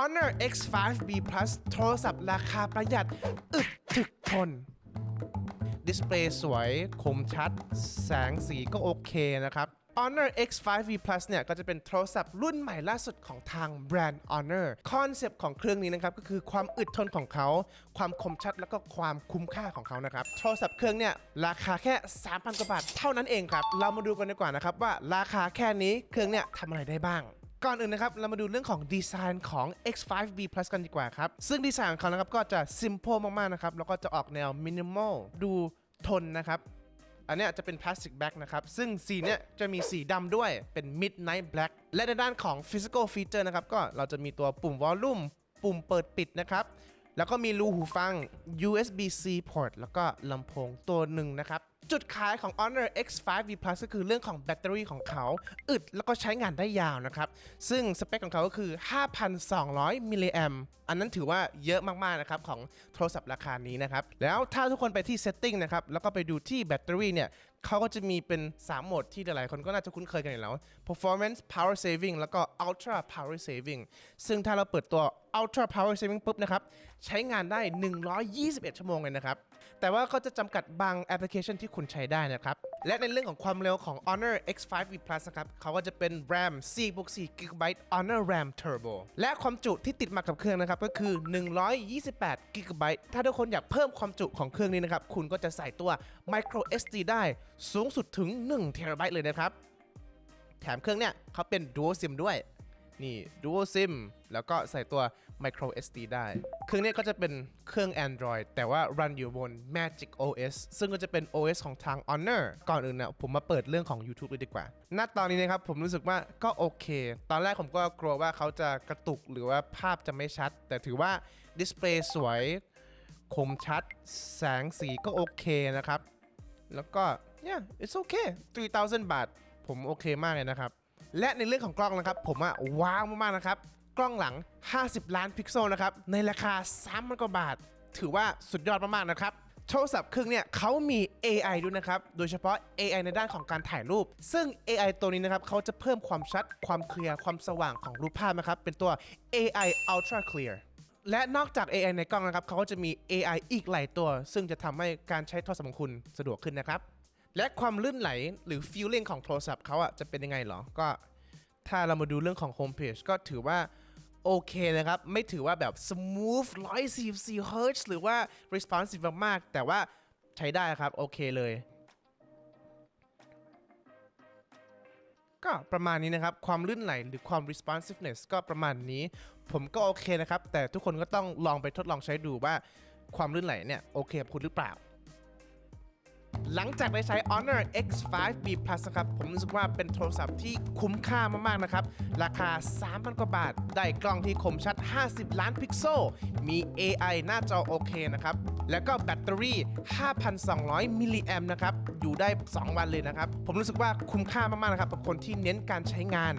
Honor X5B Plus โทรศัพท์ราคาประหยัด อึดถึกทน ดิสเพลย์สวยคมชัด แสงสีก็โอเคนะครับ Honor X5V Plus เนี่ยก็จะเป็นโทรศัพท์รุ่นใหม่ล่าสุดของทางแบรนด์ Honor คอนเซปต์ของเครื่องนี้นะครับ ก็คือความอึดทนของเขา ความคมชัดแล้วก็ความคุ้มค่าของเขานะครับ โทรศัพท์เครื่องเนี่ยราคาแค่ 3,000 กว่าบาทเท่านั้นเองครับ เรามาดูกันดีกว่านะครับว่าราคาแค่นี้เครื่องเนี่ยทำอะไรได้บ้าง ก่อนอื่นนะครับ เรามาดูเรื่องของดีไซน์ของ X5B Plus กันดีกว่าครับ ซึ่งดีไซน์ของเขานะครับก็จะ simple มาก ๆ นะครับ แล้วก็จะออกแนว minimal ดูทนนะครับ อันนี้จะเป็นพลาสติกแบ็กนะครับ ซึ่งสีเนี้ยจะมีสีดำด้วยเป็น midnight black และในด้านของ physical feature นะครับ ก็เราจะมีตัวปุ่ม volume ปุ่มเปิดปิดนะครับแล้วก็มีรูหูฟัง USB-C port แล้วก็ลำโพงตัวหนึ่งนะครับ จุดขายของ Honor X5V Plus ก็คือเรื่องของแบตเตอรี่ของเขา อึดแล้วก็ใช้งานได้ยาวนะครับ ซึ่งสเปคของเขาก็คือ 5,200 มิลลิแอมอันนั้นถือว่าเยอะมากๆนะครับของโทรศัพท์ราคานี้นะครับ แล้วถ้าทุกคนไปที่ setting นะครับ แล้วก็ไปดูที่แบตเตอรี่เนี่ยเขาก็จะมีเป็น 3 โหมดที่หลายๆคนก็น่าจะคุ้นเคยกันอยู่แล้ว performance power saving แล้วก็ ultra power saving ซึ่งถ้าเราเปิดตัว ultra power saving ปุ๊บนะครับ ใช้งานได้ 121 ชั่วโมงเลยนะครับ แต่ว่าก็จะจำกัดบางแอปพลิเคชันที่คุณใช้ได้นะครับ และในเรื่องของความเร็วของ Honor X5V Plus นะครับเขาก็จะเป็น RAM 4บวก4 GB Honor RAM Turbo และความจุที่ติดมากับเครื่องนะครับก็คือ 128 GB ถ้าทุกคนอยากเพิ่มความจุของเครื่องนี้นะครับคุณก็จะใส่ตัว Micro SD ได้สูงสุดถึง1 TB เลยนะครับ แถมเครื่องเนี่ยเขาเป็น Dual SIM ด้วย นี่ Dual SIM แล้วก็ใส่ตัว Micro SD ได้ เครื่องนี้ก็จะเป็นเครื่อง Android แต่ว่า run อยู่บน Magic OS ซึ่งก็จะเป็น OS ของทาง Honor ก่อนอื่นนะผมมาเปิดเรื่องของ YouTube เลยดีกว่า ณ ตอนนี้นะครับผมรู้สึกว่าก็โอเค ตอนแรกผมก็กลัวว่าเขาจะกระตุกหรือว่าภาพจะไม่ชัด แต่ถือว่าดิสเพลย์สวยคมชัด แสงสีก็โอเคนะครับ แล้วก็ yeah it's okay 3,000 บาท ผมโอเคมากเลยนะครับ และในเรื่องของกล้องนะครับ ผมอะว้าวมากๆนะครับ กล้องหลัง 50 ล้านพิกเซลนะครับ ในราคา3,000กว่าบาท ถือว่าสุดยอดมากๆนะครับโทรศัพท์เครื่องเนี่ยเขามี AI ด้วยนะครับ โดยเฉพาะ AI ในด้านของการถ่ายรูป ซึ่ง AI ตัวนี้นะครับเขาจะเพิ่มความชัด ความเคลียร์ ความสว่างของรูปภาพนะครับ เป็นตัว AI Ultra Clear และนอกจาก AI ในกล้องนะครับเขาก็จะมี AI อีกหลายตัว ซึ่งจะทำให้การใช้โทรศัพท์ของคุณสะดวกขึ้นนะครับ และความลื่นไหลหรือ feeling ของโทรศัพท์เขาอะจะเป็นยังไงเหรอ ก็ถ้าเรามาดูเรื่องของ homepage ก็ถือว่าโอเคนะครับ ไม่ถือว่าแบบ smooth 144 Hz หรือว่า responsive มากๆ แต่ว่าใช้ได้ครับ โอเคเลย ก็ประมาณนี้นะครับ ความลื่นไหลหรือความ responsiveness ก็ประมาณนี้ ผมก็โอเคนะครับ แต่ทุกคนก็ต้องลองไปทดลองใช้ดูว่าความลื่นไหลเนี่ย โอเคกับคุณหรือเปล่า หลังจากได้ใช้ Honor X5B Plus นะครับ ผมรู้สึกว่าเป็นโทรศัพท์ที่คุ้มค่ามาก ๆ นะครับ ราคา 3,000 กว่าบาท ได้กล้องที่คมชัด 50 ล้านพิกเซล มี AI หน้าจอโอเคนะครับ แล้วก็แบตเตอรี่ 5,200 มิลลิแอมนะครับ อยู่ได้ 2 วันเลยนะครับ ผมรู้สึกว่าคุ้มค่ามาก ๆ นะครับกับคนที่เน้นการใช้งาน